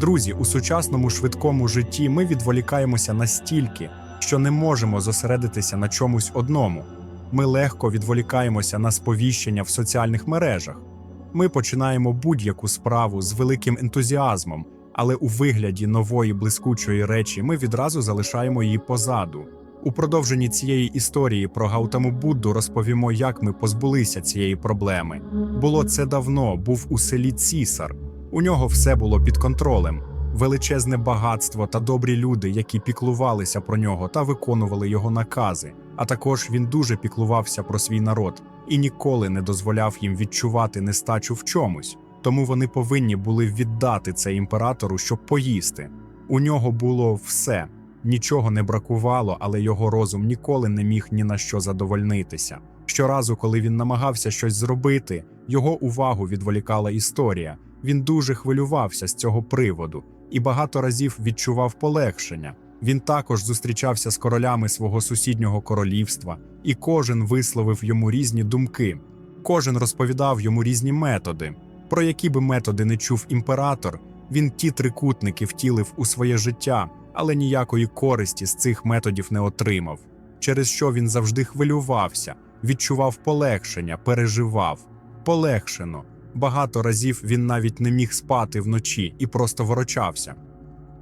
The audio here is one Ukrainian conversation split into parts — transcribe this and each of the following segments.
Друзі, у сучасному швидкому житті ми відволікаємося настільки, що не можемо зосередитися на чомусь одному. Ми легко відволікаємося на сповіщення в соціальних мережах. Ми починаємо будь-яку справу з великим ентузіазмом, але у вигляді нової блискучої речі ми відразу залишаємо її позаду. У продовженні цієї історії про Гаутаму Будду розповімо, як ми позбулися цієї проблеми. Було це давно, був у селі Цісар. У нього все було під контролем. Величезне багатство та добрі люди, які піклувалися про нього та виконували його накази. А також він дуже піклувався про свій народ і ніколи не дозволяв їм відчувати нестачу в чомусь. Тому вони повинні були віддати це імператору, щоб поїсти. У нього було все, нічого не бракувало, але його розум ніколи не міг ні на що задовольнитися. Щоразу, коли він намагався щось зробити, його увагу відволікала історія. Він дуже хвилювався з цього приводу і багато разів відчував полегшення. Він також зустрічався з королями свого сусіднього королівства, і кожен висловив йому різні думки. Кожен розповідав йому різні методи. Про які би методи не чув імператор, він ті трикутники втілив у своє життя, але ніякої користі з цих методів не отримав, через що він завжди хвилювався, відчував полегшення, переживав. Полегшено. Багато разів він навіть не міг спати вночі і просто ворочався.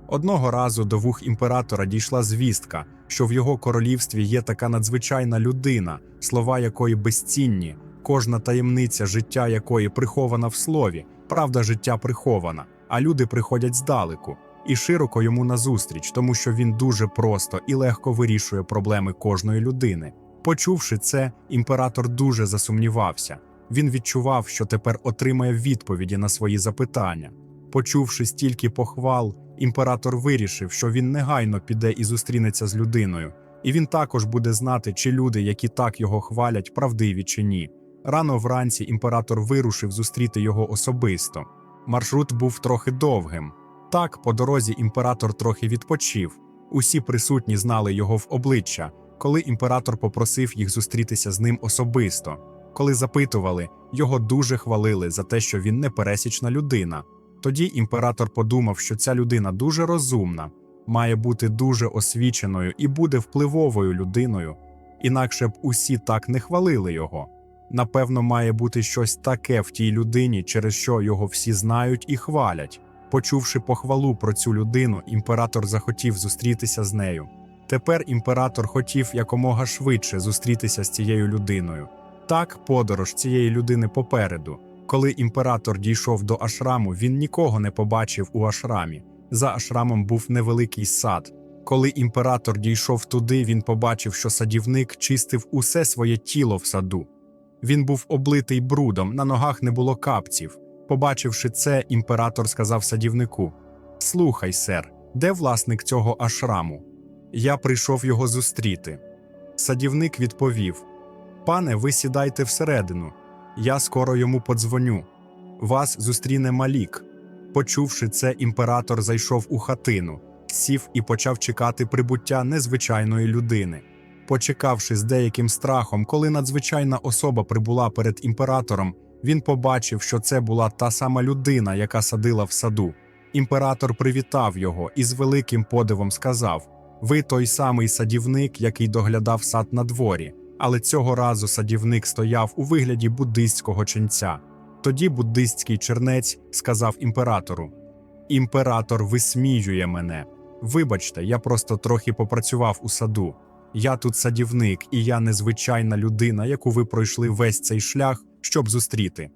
Одного разу до вух імператора дійшла звістка, що в його королівстві є така надзвичайна людина, слова якої безцінні, кожна таємниця життя якої прихована в слові, правда життя прихована, а люди приходять здалеку і широко йому назустріч, тому що він дуже просто і легко вирішує проблеми кожної людини. Почувши це, імператор дуже засумнівався. Він відчував, що тепер отримає відповіді на свої запитання. Почувши стільки похвал, імператор вирішив, що він негайно піде і зустрінеться з людиною, і він також буде знати, чи люди, які так його хвалять, правдиві чи ні. Рано вранці імператор вирушив зустріти його особисто. Маршрут був трохи довгим. Так, по дорозі імператор трохи відпочив. Усі присутні знали його в обличчя, коли імператор попросив їх зустрітися з ним особисто. Коли запитували, його дуже хвалили за те, що він непересічна людина. Тоді імператор подумав, що ця людина дуже розумна, має бути дуже освіченою і буде впливовою людиною, інакше б усі так не хвалили його. Напевно, має бути щось таке в тій людині, через що його всі знають і хвалять. Почувши похвалу про цю людину, імператор захотів зустрітися з нею. Тепер імператор хотів якомога швидше зустрітися з цією людиною. Так, подорож цієї людини попереду. Коли імператор дійшов до ашраму, він нікого не побачив у ашрамі. За ашрамом був невеликий сад. Коли імператор дійшов туди, він побачив, що садівник чистив усе своє тіло в саду. Він був облитий брудом, на ногах не було капців. Побачивши це, імператор сказав садівнику: Слухай, сер, де власник цього ашраму? Я прийшов його зустріти. Садівник відповів: Пане, ви сідайте всередину. Я скоро йому подзвоню. Вас зустріне Малік. Почувши це, імператор зайшов у хатину, сів і почав чекати прибуття незвичайної людини. Почекавши з деяким страхом, коли надзвичайна особа прибула перед імператором, він побачив, що це була та сама людина, яка садила в саду. Імператор привітав його і з великим подивом сказав: Ви той самий садівник, який доглядав сад на дворі. Але цього разу садівник стояв у вигляді буддистського ченця. Тоді буддистський чернець сказав імператору: Імператор висміює мене. Вибачте, я просто трохи попрацював у саду. Я тут садівник, і я незвичайна людина, яку ви пройшли весь цей шлях, щоб зустріти.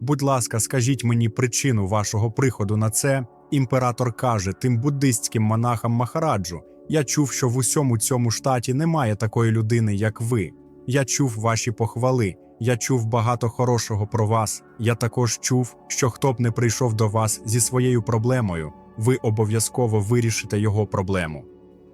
Будь ласка, скажіть мені причину вашого приходу на це. Імператор каже тим буддистським монахам Махараджу: Я чув, що в усьому цьому штаті немає такої людини, як ви. Я чув ваші похвали, я чув багато хорошого про вас. Я також чув, що хто б не прийшов до вас зі своєю проблемою, ви обов'язково вирішите його проблему.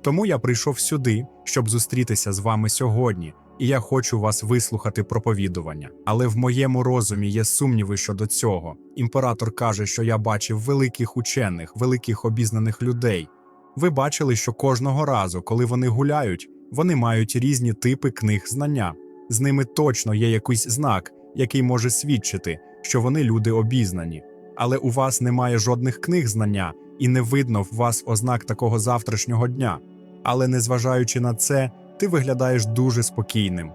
Тому я прийшов сюди, щоб зустрітися з вами сьогодні, і я хочу вас вислухати проповідування. Але в моєму розумі є сумніви щодо цього. Імператор каже, що я бачив великих учених, великих обізнаних людей. Ви бачили, що кожного разу, коли вони гуляють, вони мають різні типи книг знання. З ними точно є якийсь знак, який може свідчити, що вони люди обізнані. Але у вас немає жодних книг знання, і не видно в вас ознак такого завтрашнього дня. Але незважаючи на це, ти виглядаєш дуже спокійним.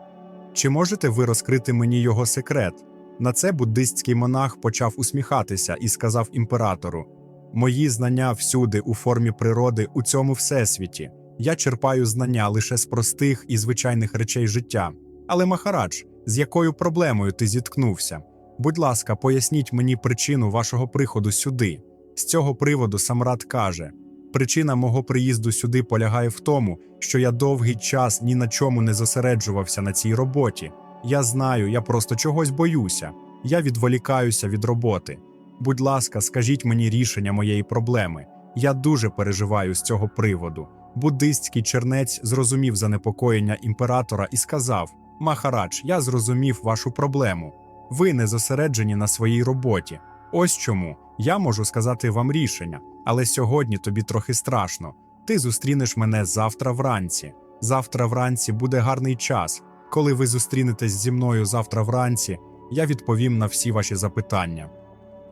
Чи можете ви розкрити мені його секрет? На це буддистський монах почав усміхатися і сказав імператору: Мої знання всюди, у формі природи, у цьому всесвіті. Я черпаю знання лише з простих і звичайних речей життя. Але Махарадж, з якою проблемою ти зіткнувся? Будь ласка, поясніть мені причину вашого приходу сюди. З цього приводу Самрат каже: причина мого приїзду сюди полягає в тому, що я довгий час ні на чому не зосереджувався на цій роботі. Я знаю, я просто чогось боюся. Я відволікаюся від роботи. Будь ласка, скажіть мені рішення моєї проблеми. Я дуже переживаю з цього приводу. Буддистський чернець зрозумів занепокоєння імператора і сказав: Махарадж, я зрозумів вашу проблему. Ви не зосереджені на своїй роботі. Ось чому я можу сказати вам рішення, але сьогодні тобі трохи страшно. Ти зустрінеш мене завтра вранці. Завтра вранці буде гарний час. Коли ви зустрінетесь зі мною завтра вранці, я відповім на всі ваші запитання.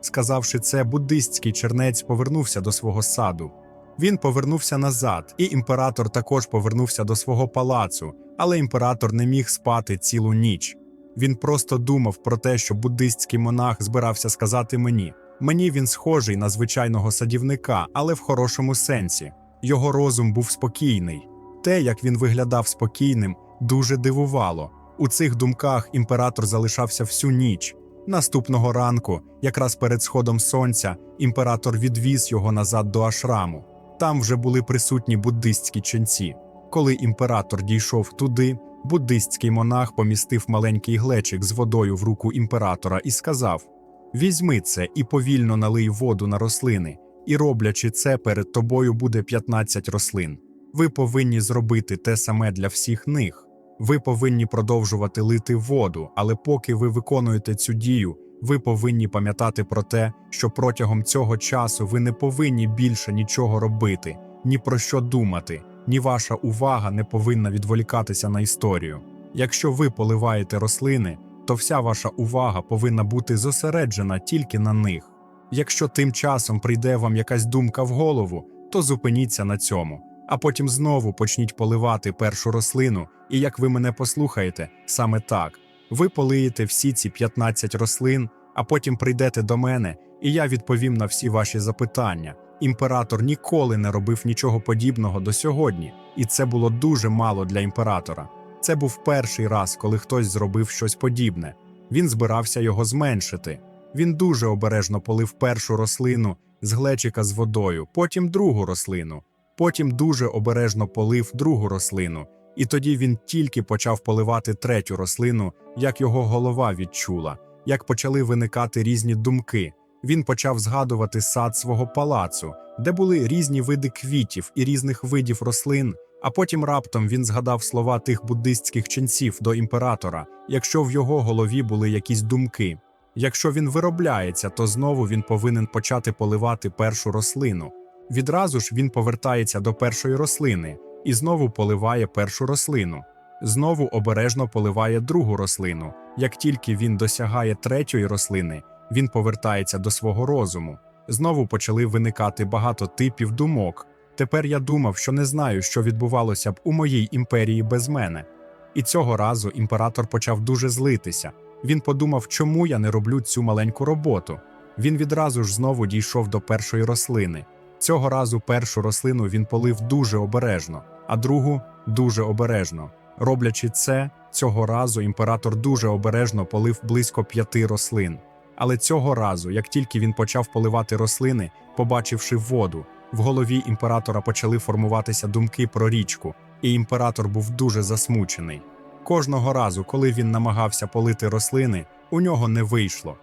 Сказавши це, буддистський чернець повернувся до свого саду. Він повернувся назад, і імператор також повернувся до свого палацу, але імператор не міг спати цілу ніч. Він просто думав про те, що буддистський монах збирався сказати мені. Мені він схожий на звичайного садівника, але в хорошому сенсі. Його розум був спокійний. Те, як він виглядав спокійним, дуже дивувало. У цих думках імператор залишався всю ніч. Наступного ранку, якраз перед сходом сонця, імператор відвіз його назад до ашраму. Там вже були присутні буддистські ченці. Коли імператор дійшов туди, буддистський монах помістив маленький глечик з водою в руку імператора і сказав: Візьми це і повільно налий воду на рослини, і роблячи це, перед тобою буде 15 рослин. Ви повинні зробити те саме для всіх них. Ви повинні продовжувати лити воду, але поки ви виконуєте цю дію, ви повинні пам'ятати про те, що протягом цього часу ви не повинні більше нічого робити, ні про що думати, ні ваша увага не повинна відволікатися на історію. Якщо ви поливаєте рослини, то вся ваша увага повинна бути зосереджена тільки на них. Якщо тим часом прийде вам якась думка в голову, то зупиніться на цьому, а потім знову почніть поливати першу рослину, і як ви мене послухаєте, саме так. Ви полиєте всі ці 15 рослин, а потім прийдете до мене, і я відповім на всі ваші запитання. Імператор ніколи не робив нічого подібного до сьогодні, і це було дуже мало для імператора. Це був перший раз, коли хтось зробив щось подібне. Він збирався його зменшити. Він дуже обережно полив першу рослину з глечика з водою, потім другу рослину, потім дуже обережно полив другу рослину, і тоді він тільки почав поливати третю рослину, як його голова відчула, як почали виникати різні думки. Він почав згадувати сад свого палацу, де були різні види квітів і різних видів рослин. А потім раптом він згадав слова тих буддистських ченців до імператора, якщо в його голові були якісь думки. Якщо він виробляється, то знову він повинен почати поливати першу рослину. Відразу ж він повертається до першої рослини і знову поливає першу рослину. Знову обережно поливає другу рослину. Як тільки він досягає третьої рослини, він повертається до свого розуму. Знову почали виникати багато типів думок. Тепер я думав, що не знаю, що відбувалося б у моїй імперії без мене. І цього разу імператор почав дуже злитися. Він подумав, чому я не роблю цю маленьку роботу. Він відразу ж знову дійшов до першої рослини. Цього разу першу рослину він полив дуже обережно, а другу дуже обережно. Роблячи це, цього разу імператор дуже обережно полив близько п'яти рослин. Але цього разу, як тільки він почав поливати рослини, побачивши воду, в голові імператора почали формуватися думки про річку, і імператор був дуже засмучений. Кожного разу, коли він намагався полити рослини, у нього не вийшло.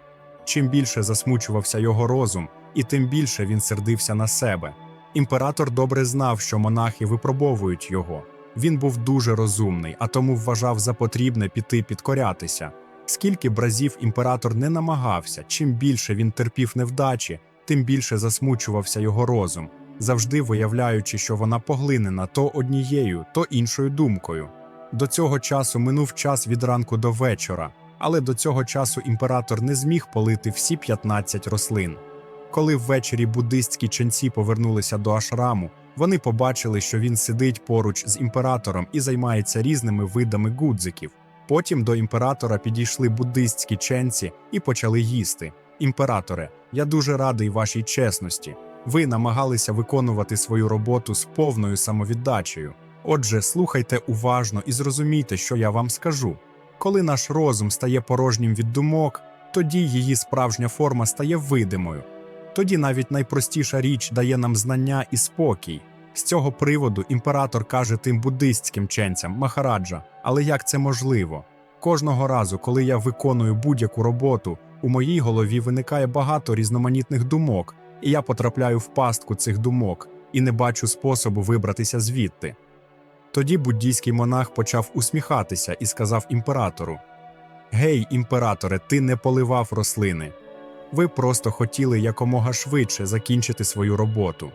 Чим більше засмучувався його розум, і тим більше він сердився на себе. Імператор добре знав, що монахи випробовують його. Він був дуже розумний, а тому вважав за потрібне піти підкорятися. Скільки б разів імператор не намагався, чим більше він терпів невдачі, тим більше засмучувався його розум, завжди виявляючи, що вона поглинена то однією, то іншою думкою. До цього часу минув час від ранку до вечора, але до цього часу імператор не зміг полити всі 15 рослин. Коли ввечері буддистські ченці повернулися до ашраму, вони побачили, що він сидить поруч з імператором і займається різними видами гудзиків. Потім до імператора підійшли буддистські ченці і почали їсти. Імператоре, я дуже радий вашій чесності. Ви намагалися виконувати свою роботу з повною самовіддачею. Отже, слухайте уважно і зрозумійте, що я вам скажу. Коли наш розум стає порожнім від думок, тоді її справжня форма стає видимою. Тоді навіть найпростіша річ дає нам знання і спокій. З цього приводу імператор каже тим буддистським ченцям Махараджа, але як це можливо? Кожного разу, коли я виконую будь-яку роботу, у моїй голові виникає багато різноманітних думок, і я потрапляю в пастку цих думок і не бачу способу вибратися звідти. Тоді буддійський монах почав усміхатися і сказав імператору: Гей, імператоре, ти не поливав рослини. Ви просто хотіли якомога швидше закінчити свою роботу.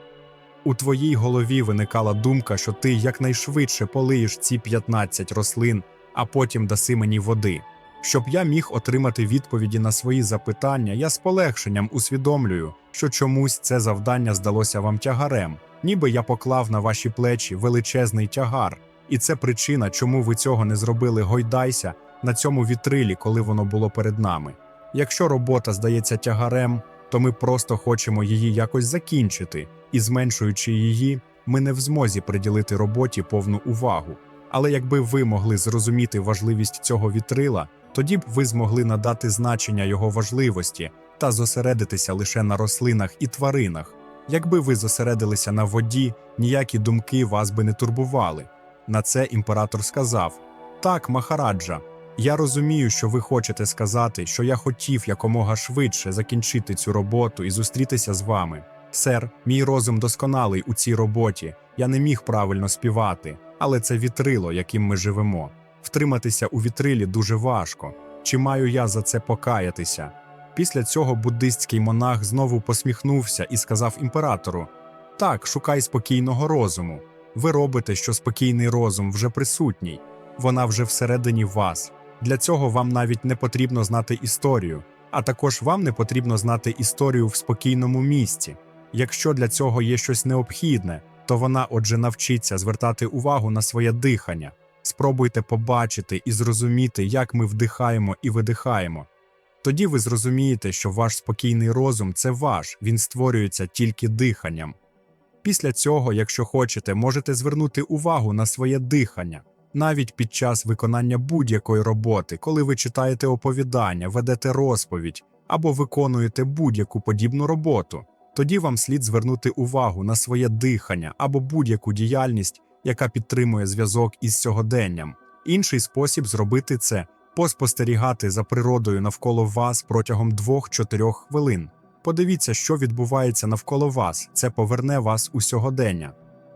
У твоїй голові виникала думка, що ти якнайшвидше полиєш ці 15 рослин, а потім даси мені води. Щоб я міг отримати відповіді на свої запитання, я з полегшенням усвідомлюю, що чомусь це завдання здалося вам тягарем, ніби я поклав на ваші плечі величезний тягар, і це причина, чому ви цього не зробили гойдайся на цьому вітрилі, коли воно було перед нами. Якщо робота здається тягарем, то ми просто хочемо її якось закінчити, і зменшуючи її, ми не в змозі приділити роботі повну увагу. Але якби ви могли зрозуміти важливість цього вітрила, тоді б ви змогли надати значення його важливості та зосередитися лише на рослинах і тваринах. Якби ви зосередилися на воді, ніякі думки вас би не турбували. На це імператор сказав: Так, Махараджа, я розумію, що ви хочете сказати, що я хотів якомога швидше закінчити цю роботу і зустрітися з вами. Сер, мій розум досконалий у цій роботі. Я не міг правильно співати, але це вітрило, яким ми живемо. Втриматися у вітрилі дуже важко. Чи маю я за це покаятися? Після цього буддистський монах знову посміхнувся і сказав імператору: Так, шукай спокійного розуму. Ви робите, що спокійний розум вже присутній, вона вже всередині вас. Для цього вам навіть не потрібно знати історію, а також вам не потрібно знати історію в спокійному місці. Якщо для цього є щось необхідне, то вона отже навчиться звертати увагу на своє дихання. Спробуйте побачити і зрозуміти, як ми вдихаємо і видихаємо. Тоді ви зрозумієте, що ваш спокійний розум це ваш, він створюється тільки диханням. Після цього, якщо хочете, можете звернути увагу на своє дихання. Навіть під час виконання будь-якої роботи, коли ви читаєте оповідання, ведете розповідь або виконуєте будь-яку подібну роботу, тоді вам слід звернути увагу на своє дихання або будь-яку діяльність, яка підтримує зв'язок із сьогоденням. Інший спосіб зробити це поспостерігати за природою навколо вас протягом 2-4 хвилин. Подивіться, що відбувається навколо вас, це поверне вас у сьогодення.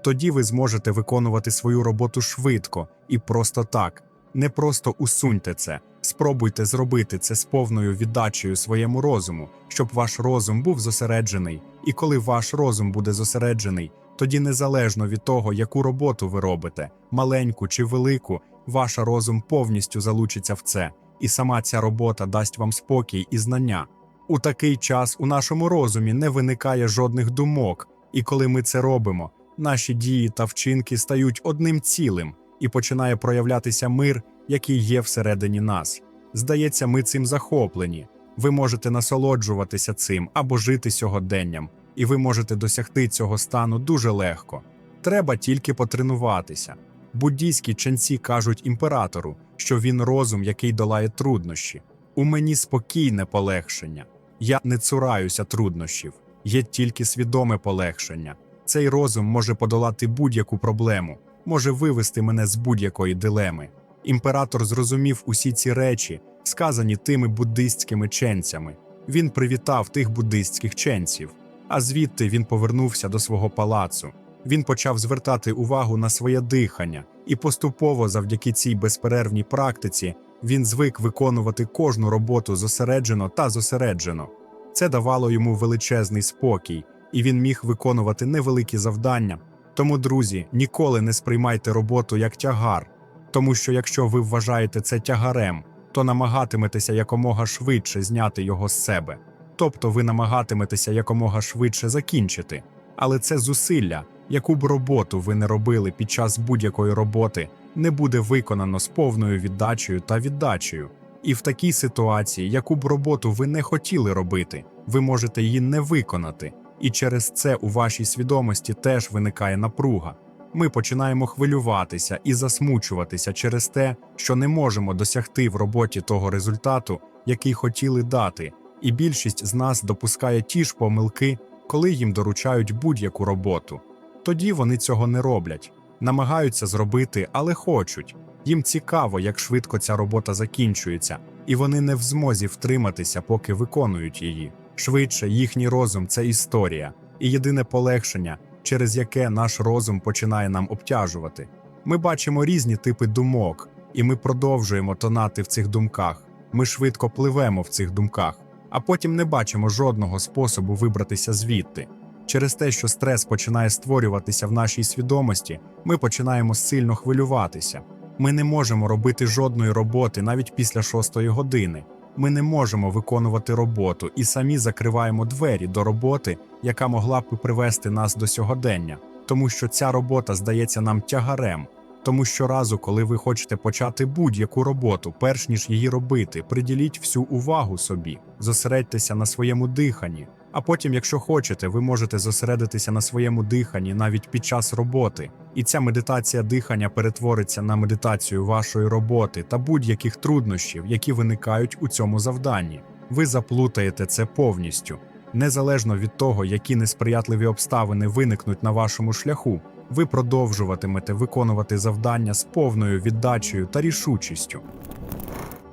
Тоді ви зможете виконувати свою роботу швидко і просто так. Не просто усуньте це, спробуйте зробити це з повною віддачею своєму розуму, щоб ваш розум був зосереджений. І коли ваш розум буде зосереджений, тоді незалежно від того, яку роботу ви робите, маленьку чи велику, ваш розум повністю залучиться в це, і сама ця робота дасть вам спокій і знання. У такий час у нашому розумі не виникає жодних думок, і коли ми це робимо, наші дії та вчинки стають одним цілим і починає проявлятися мир, який є всередині нас. Здається, ми цим захоплені. Ви можете насолоджуватися цим або жити сьогоденням, і ви можете досягти цього стану дуже легко. Треба тільки потренуватися. Буддійські ченці кажуть імператору, що він розум, який долає труднощі. У мені спокійне полегшення. Я не цураюся труднощів, є тільки свідоме полегшення. Цей розум може подолати будь-яку проблему, може вивести мене з будь-якої дилеми. Імператор зрозумів усі ці речі, сказані тими буддистськими ченцями. Він привітав тих буддистських ченців, а звідти він повернувся до свого палацу. Він почав звертати увагу на своє дихання, і поступово, завдяки цій безперервній практиці, він звик виконувати кожну роботу зосереджено та зосереджено. Це давало йому величезний спокій, і він міг виконувати невеликі завдання. Тому, друзі, ніколи не сприймайте роботу як тягар, тому що якщо ви вважаєте це тягарем, то намагатиметеся якомога швидше зняти його з себе. Тобто ви намагатиметеся якомога швидше закінчити. Але це зусилля, яку б роботу ви не робили під час будь-якої роботи, не буде виконано з повною віддачею та віддачею. І в такій ситуації, яку б роботу ви не хотіли робити, ви можете її не виконати, і через це у вашій свідомості теж виникає напруга. Ми починаємо хвилюватися і засмучуватися через те, що не можемо досягти в роботі того результату, який хотіли дати, і більшість з нас допускає ті ж помилки, коли їм доручають будь-яку роботу. Тоді вони цього не роблять, намагаються зробити, але хочуть. Їм цікаво, як швидко ця робота закінчується, і вони не в змозі втриматися, поки виконують її. Швидше їхній розум це історія, і єдине полегшення, через яке наш розум починає нам обтяжувати. Ми бачимо різні типи думок, і ми продовжуємо тонати в цих думках. Ми швидко пливемо в цих думках, а потім не бачимо жодного способу вибратися звідти. Через те, що стрес починає створюватися в нашій свідомості, ми починаємо сильно хвилюватися. Ми не можемо робити жодної роботи навіть після шостої години. Ми не можемо виконувати роботу і самі закриваємо двері до роботи, яка могла б привести нас до сьогодення, тому що ця робота здається нам тягарем. Тому щоразу, коли ви хочете почати будь-яку роботу, перш ніж її робити, приділіть всю увагу собі, зосередьтеся на своєму диханні. А потім, якщо хочете, ви можете зосередитися на своєму диханні навіть під час роботи. І ця медитація дихання перетвориться на медитацію вашої роботи та будь-яких труднощів, які виникають у цьому завданні. Ви заплутаєте це повністю. Незалежно від того, які несприятливі обставини виникнуть на вашому шляху, ви продовжуватимете виконувати завдання з повною віддачею та рішучістю.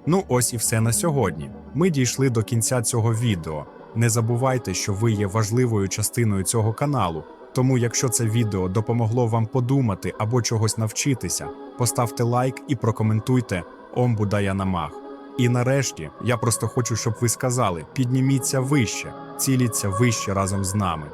Ну, ось і все на сьогодні. Ми дійшли до кінця цього відео. Не забувайте, що ви є важливою частиною цього каналу. Тому, якщо це відео допомогло вам подумати або чогось навчитися, поставте лайк і прокоментуйте Ом Будая Намах. І нарешті я просто хочу, щоб ви сказали: підніміться вище, ціліться вище разом з нами.